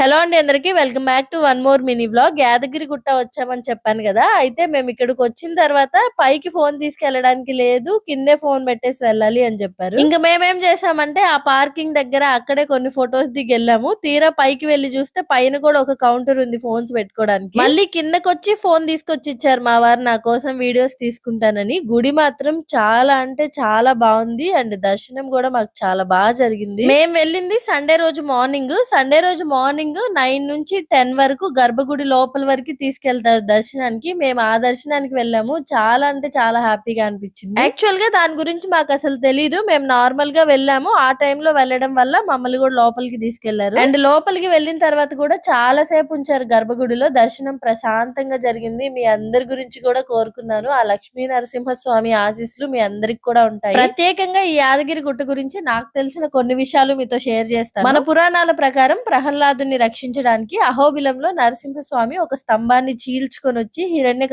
Hello అండి అందరికి welcome back to one more mini vlog. Yadagiri Gutta వచ్చామని చెప్పాను కదా అయితే మేము ఇక్కడికి వచ్చిన తర్వాత పైకి ఫోన్ తీసుకెళ్ళడానికి లేదు కిందే ఫోన్ పెట్టేసి వెళ్ళాలి అని చెప్పారు. ఇంకా మేమేం చేసామంటే ఆ పార్కింగ్ దగ్గర అక్కడే కొన్ని ఫొటోస్ దిగి వెళ్ళాము. తీరా పైకి వెళ్ళి చూస్తే పైన కూడా ఒక కౌంటర్ ఉంది ఫోన్స్ పెట్టుకోవడానికి. మళ్ళీ కిందకి వచ్చి ఫోన్ తీసుకొచ్చి ఇచ్చారు మా వారు నా కోసం వీడియోస్ తీసుకుంటానని. గుడి మాత్రం చాలా అంటే చాలా బాగుంది అండ్ దర్శనం కూడా మాకు చాలా బాగా జరిగింది. మేము వెళ్ళింది సండే రోజు మార్నింగ్. సండే రోజు మార్నింగ్ నైన్ నుంచి టెన్ వరకు గర్భగుడి లోపల వరకు తీసుకెళ్తారు దర్శనానికి. మేము ఆ దర్శనానికి వెళ్ళాము. చాలా అంటే చాలా హ్యాపీగా అనిపించింది. యాక్చువల్గా దాని గురించి మాకు అసలు తెలియదు మేము నార్మల్గా వెళ్ళాము. ఆ time లో వెళ్ళడం వల్ల మమ్మల్ని కూడా లోపలికి తీసుకెళ్ళారు. అండ్ లోపలికి వెళ్ళిన తర్వాత కూడా చాలా సేపు ఉంచారు గర్భగుడిలో. దర్శనం ప్రశాంతంగా జరిగింది. మీ అందరి గురించి కూడా కోరుకున్నాను. ఆ లక్ష్మీ నరసింహస్వామి ఆశీస్సులు మీ అందరికి కూడా ఉంటాయి. ప్రత్యేకంగా ఈ యాదగిరి గుట్ట గురించి నాకు తెలిసిన కొన్ని విషయాలు మీతో షేర్ చేస్తాను. మన పురాణాల ప్రకారం ప్రహ్లాదుని రక్షించడానికి అహోబిలంలో నరసింహస్వామి ఒక స్తంభాన్ని చీల్చుకొని వచ్చి హిరణ్య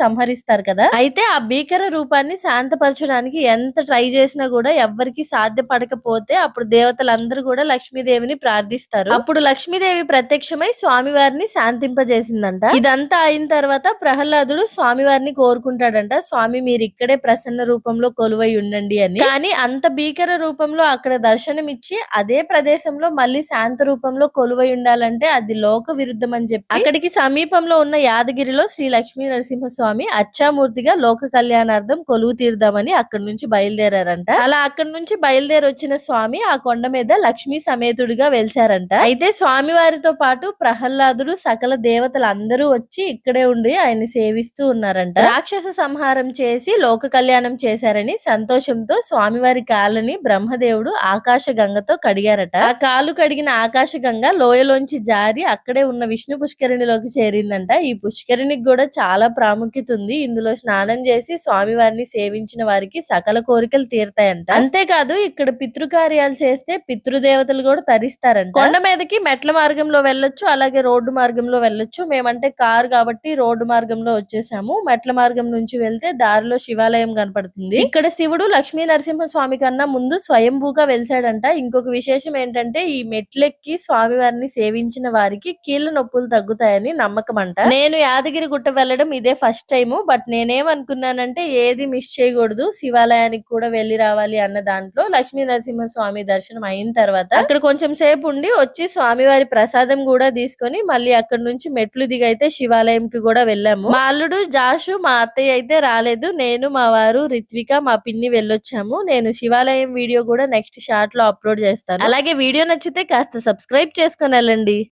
సంహరిస్తారు కదా. అయితే ఆ భీకర రూపాన్ని శాంతపరచడానికి ఎంత ట్రై చేసినా కూడా ఎవ్వరికి సాధ్యపడకపోతే అప్పుడు దేవతలందరూ కూడా లక్ష్మీదేవిని ప్రార్థిస్తారు. అప్పుడు లక్ష్మీదేవి ప్రత్యక్షమై స్వామివారిని శాంతింపజేసిందంట. ఇదంతా అయిన తర్వాత ప్రహ్లాదుడు స్వామివారిని కోరుకుంటాడంట స్వామి మీరు ఇక్కడే ప్రసన్న రూపంలో కొలువై ఉండండి అని. కానీ అంత భీకర రూపంలో అక్కడ దర్శనం ఇచ్చి అదే ప్రదేశంలో మళ్ళీ శాంత రూపంలో కొలువై ఉండాలంటే అది లోక విరుద్ధం అని చెప్పి అక్కడికి సమీపంలో ఉన్న యాదగిరిలో శ్రీ లక్ష్మీ నరసింహస్వామి అచ్చామూర్తిగా లోక కళ్యాణార్థం కొలువు తీర్దామని అక్కడి నుంచి బయలుదేరారంట. అలా అక్కడి నుంచి బయలుదేరి వచ్చిన స్వామి ఆ కొండ మీద లక్ష్మీ సమేతుడిగా వెలిశారంట. అయితే స్వామి వారితో పాటు ప్రహ్లాదుడు సకల దేవతలు అందరూ వచ్చి ఇక్కడే ఉండి ఆయన్ని సేవిస్తూ ఉన్నారంట. రాక్షస సంహారం చేసి లోక కళ్యాణం చేశారని సంతోషంతో స్వామివారి కాళ్ళని బ్రహ్మదేవుడు ఆకాశ గంగతో కడిగారట. ఆ కాలు కడిగిన ఆకాశ గంగ లోయలోంచి జారి అక్కడే ఉన్న విష్ణు పుష్కరిణిలోకి చేరిందంట. ఈ పుష్కరిణికి కూడా చాలా ప్రాముఖ్యత ఉంది. ఇందులో స్నానం చేసి స్వామివారిని సేవించిన వారికి సకల కోరికలు తీరుతాయంట. అంతేకాదు ఇక్కడ పితృకార్యాలు చేస్తే పితృదేవతలు కూడా తరిస్తారంట. కొండ మీదకి మెట్ల మార్గంలో వెళ్ళొచ్చు అలాగే రోడ్డు మార్గంలో వెళ్ళొచ్చు. మేమంటే కారు కాబట్టి రోడ్డు మార్గంలో వచ్చేసాము. మెట్ల మార్గం నుంచి వెళ్తే దారిలో శివాలయం కనపడుతుంది. ఇక్కడ శివుడు లక్ష్మీ నరసింహ స్వామి కన్నా ముందు స్వయంభూగా వెలిసాడంట. ఇంకొక విశేషం ఏంటంటే ఈ మెట్లెక్కి స్వామివారిని సేవించిన వారికి కీళ్ళ నొప్పులు తగ్గుతాయని నమ్మకం అంట. నేను యాదగిరి గుట్ట వెళ్ళడం ఇదే ఫస్ట్ టైం బట్ నేనేమనుకున్నానంటే ఏది మిస్ చేయకూడదు శివాలయానికి కూడా వెళ్ళి రావాలి అన్న దాంట్లో లక్ష్మీ నరసింహ స్వామి దర్శనం అయిన తర్వాత అక్కడ కొంచెం సేపు ఉండి వచ్చి స్వామివారి ప్రసాదం కూడా తీసుకొని మళ్ళీ అక్కడ నుంచి మెట్లు దిగైతే శివాలయంకి కూడా వెళ్ళాము. మా అల్లుడు జాషు మా అత్తయ్య అయితే రాలేదు. నేను మా వారు రిత్విక మా పిన్ని వెళ్ళొచ్చాము. నేను శివాలయం వీడియో కూడా నెక్స్ట్ షార్ట్లో అప్లోడ్ చేస్తాను. అలాగే వీడియో నచ్చితే కాస్త సబ్స్క్రైబ్ చేసుకొని వెళ్ళండి